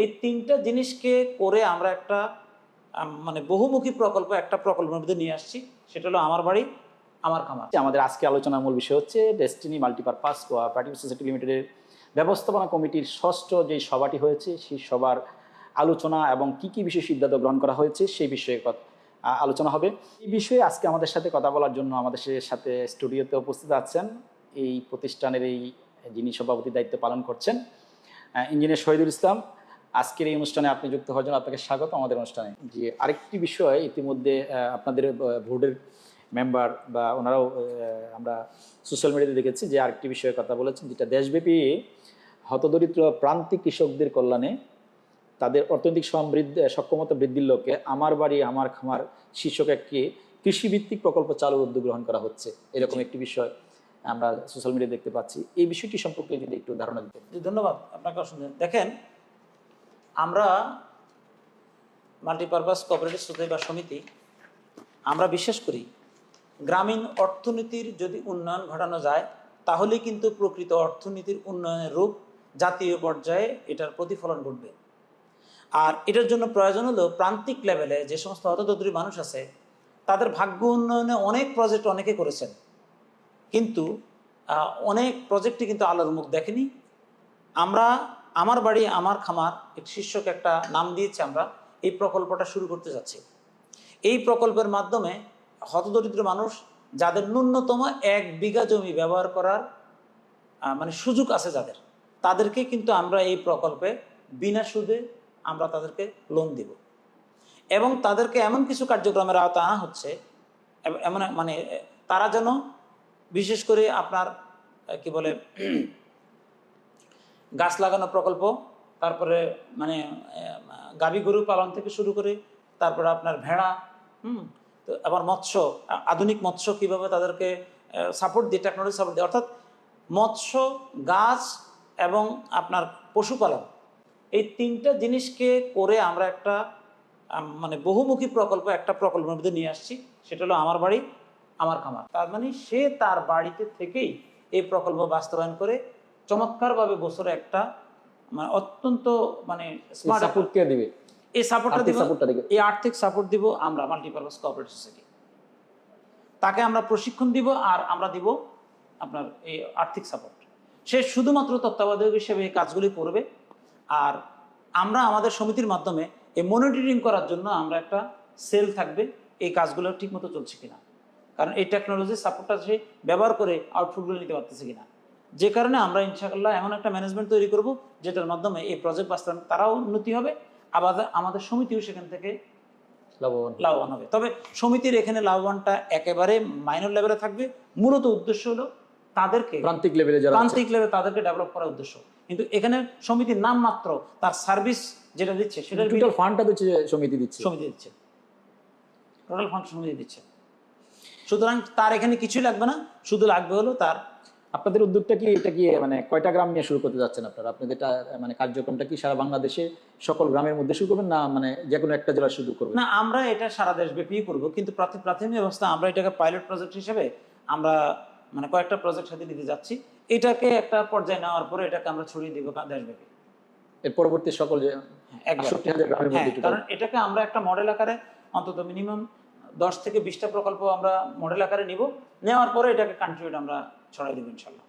এই তিনটা জিনিসকে করে আমরা একটা মানে বহুমুখী প্রকল্প, একটা প্রকল্পের মধ্যে নিয়ে আসছি। সেটা হলো আমার বাড়ি, আমার খামার। আমাদের আজকে আলোচনার মূল বিষয় হচ্ছে ডেস্টিনি মাল্টিপারপাস কোঅপারেটিভ সোসাইটি লিমিটেডের ব্যবস্থাপনা কমিটির ষষ্ঠ যে সভাটি হয়েছে, সেই সভার আলোচনা এবং কি কি বিষয়ে সিদ্ধান্ত গ্রহণ করা হয়েছে, সেই বিষয়ে আলোচনা হবে। এই বিষয়ে আজকে আমাদের সাথে কথা বলার জন্য আমাদের সাথে স্টুডিওতে উপস্থিত আছেন। এই প্রতিষ্ঠানের এই যিনি সভাপতির দায়িত্ব পালন করছেন ইঞ্জিনিয়ার শহীদুল ইসলাম। আজকের এই অনুষ্ঠানে আপনি যুক্ত হওয়ার জন্য আপনাকে স্বাগত আমাদের অনুষ্ঠানে। যে আরেকটি বিষয় ইতিমধ্যে আপনাদের বোর্ডের মেম্বার বা ওনারাও আমরা সোশ্যাল মিডিয়াতে দেখেছি যে আরেকটি বিষয়ে কথা বলেছেন যেটা দেশব্যাপী হতদরিদ্র প্রান্তিক কৃষকদের কল্যাণে তাদের অর্থনৈতিক সমৃদ্ধ সক্ষমতা বৃদ্ধির লক্ষ্যে আমার বাড়ি আমার খামার শীর্ষক একটি কৃষিভিত্তিক প্রকল্প চালুর উদ্যোগ গ্রহণ করা হচ্ছে। এরকম একটি বিষয় আমরা সোশ্যাল মিডিয়া দেখতে পাচ্ছি। এই বিষয়টি সম্পর্কে যদি একটু ধারণা দিতেন। জি, ধন্যবাদ আপনাকে দেখেন আমরা মাল্টিপারপাস কোঅপারেটিভ সোসাইটি বা সমিতি, আমরা বিশ্বাস করি গ্রামীণ অর্থনীতির যদি উন্নয়ন ঘটানো যায় তাহলে কিন্তু প্রকৃত অর্থনীতির উন্নয়নের রূপ জাতীয় পর্যায়ে এটার প্রতিফলন ঘটবে। আর এটার জন্য প্রয়োজন হলো প্রান্তিক লেভেলে যে সমস্ত হতদরিদ্র মানুষ আছে, তাদের ভাগ্য উন্নয়নে অনেক প্রজেক্ট অনেকে করেছেন। কিন্তু অনেক প্রজেক্টই কিন্তু আলোর মুখ দেখেনি। আমরা আমার বাড়ি, আমার খামার, এক শীর্ষক একটা নাম দিয়েছি আমরা, এই প্রকল্পটা শুরু করতে যাচ্ছি। এই প্রকল্পের মাধ্যমে হতদরিদ্র মানুষ, যাদের ন্যূনতম এক বিঘা জমি ব্যবহার করার মানে সুযোগ আছে যাদের, তাদেরকে কিন্তু আমরা এই প্রকল্পে বিনা সুদে আমরা তাদেরকে লোন দিব। এবং তাদেরকে এমন কিছু কার্যক্রমের আওতা আনা হচ্ছে এমন মানে তারা যেন বিশেষ করে আপনার, কি বলে গাছ লাগানো প্রকল্প, তারপরে মানে গাভী গরু পালন থেকে শুরু করে তারপরে আপনার ভেড়া, হুম, তো আবার মৎস্য আধুনিক মৎস্য কীভাবে তাদেরকে সাপোর্ট দিয়ে টেকনোলজি সাপোর্ট দিয়ে, অর্থাৎ মৎস্য, গাছ এবং আপনার পশুপালন, এই তিনটা জিনিসকে করে আমরা একটা মানে বহুমুখী প্রকল্প, একটা প্রকল্পের মধ্যে নিয়ে আসছি, সেটা হলো আমার বাড়ি, আমার খামার। তার মানে সে তার বাড়িতে থেকেই এই প্রকল্প বাস্তবায়ন করে চমৎকারভাবে বছরে একটা মানে অত্যন্ত মানে স্মার্ট সাপোর্ট কে দিবে? এই সাপোর্টটা আর্থিক দিব এই আর্থিক সাপোর্ট দিব আমরা মাল্টিপারপাস কোঅপারেটিভ সোসাইটি তাকে আমরা প্রশিক্ষণ দিব আর আমরা দিব আপনার এই আর্থিক সাপোর্ট সে শুধুমাত্র তত্ত্বাবধায়ক হিসেবে এই কাজগুলি করবে আর আমরা আমাদের সমিতির মাধ্যমে এই মনিটরিং করার জন্য আমরা একটা সেল থাকবে এই কাজগুলো ঠিকমতো চলছে কিনা। কারণ এই টেকনোলজির সাপোর্টটা সে ব্যবহার করে আউটপুটগুলো নিতে পারতেছে কিনা। যে কারণে আমরা ইনশাআল্লাহ এমন একটা ম্যানেজমেন্ট তৈরি করব যেটার মাধ্যমে এই প্রজেক্ট বাস্তবায়ন তারাও উন্নতি হবে আবার আমাদের সমিতিও সেখান থেকে লাভবান লাভবান হবে। তবে সমিতির এখানে লাভবানটা একেবারে মাইনর লেভেলে থাকবে। মূলত উদ্দেশ্য হলো তাদেরকে প্রান্তিক লেভেলে যারা প্রান্তিক লেভেলে তাদেরকে ডেভেলপ করার উদ্দেশ্য। কিন্তু এখানে সমিতির নাম মাত্র তার সার্ভিস যেটা দিচ্ছে সেটা টোটাল ফান্ডটা দিচ্ছে সমিতি দিচ্ছে। সমিতি দিচ্ছে। টোটাল ফান্ড সমিতি দিচ্ছে। সুতরাং তার এখানে কিছুই লাগবে না। শুধু লাগবে হলো তার আপনাদের উদ্যোগটা কি? এটা কি মানে কয়টা গ্রাম নিয়ে শুরু করতে যাচ্ছেন আপনারা? আপনাদের এটা মানে কার্যক্রমটা কি সারা বাংলাদেশে সকল গ্রামের মধ্যে শুরু করবেন না মানে যে কোনো একটা জেলা শুরু করবেন? না আমরা এটা সারা দেশব্যাপী করব কিন্তু প্রাথমিক অবস্থা আমরা এটাকে পাইলট প্রজেক্ট হিসেবে আমরা মানে কয়েকটা প্রজেক্ট হাতে নিতে যাচ্ছি। এটাকে একটা পর্যায়ে নেওয়ার পরে এটাকে আমরা ছড়িয়ে দিব দেশব্যাপী। এর পরবর্তী সকল যে হ্যাঁ মধ্যে কারণ এটাকে আমরা একটা মডেল আকারে অন্তত মিনিমাম দশ থেকে বিশটা প্রকল্প আমরা মডেল আকারে নিব নেওয়ার পরে এটাকে কান্ট্রিবিউট আমরা ছড়াই দেবো ইনশাল্লাহ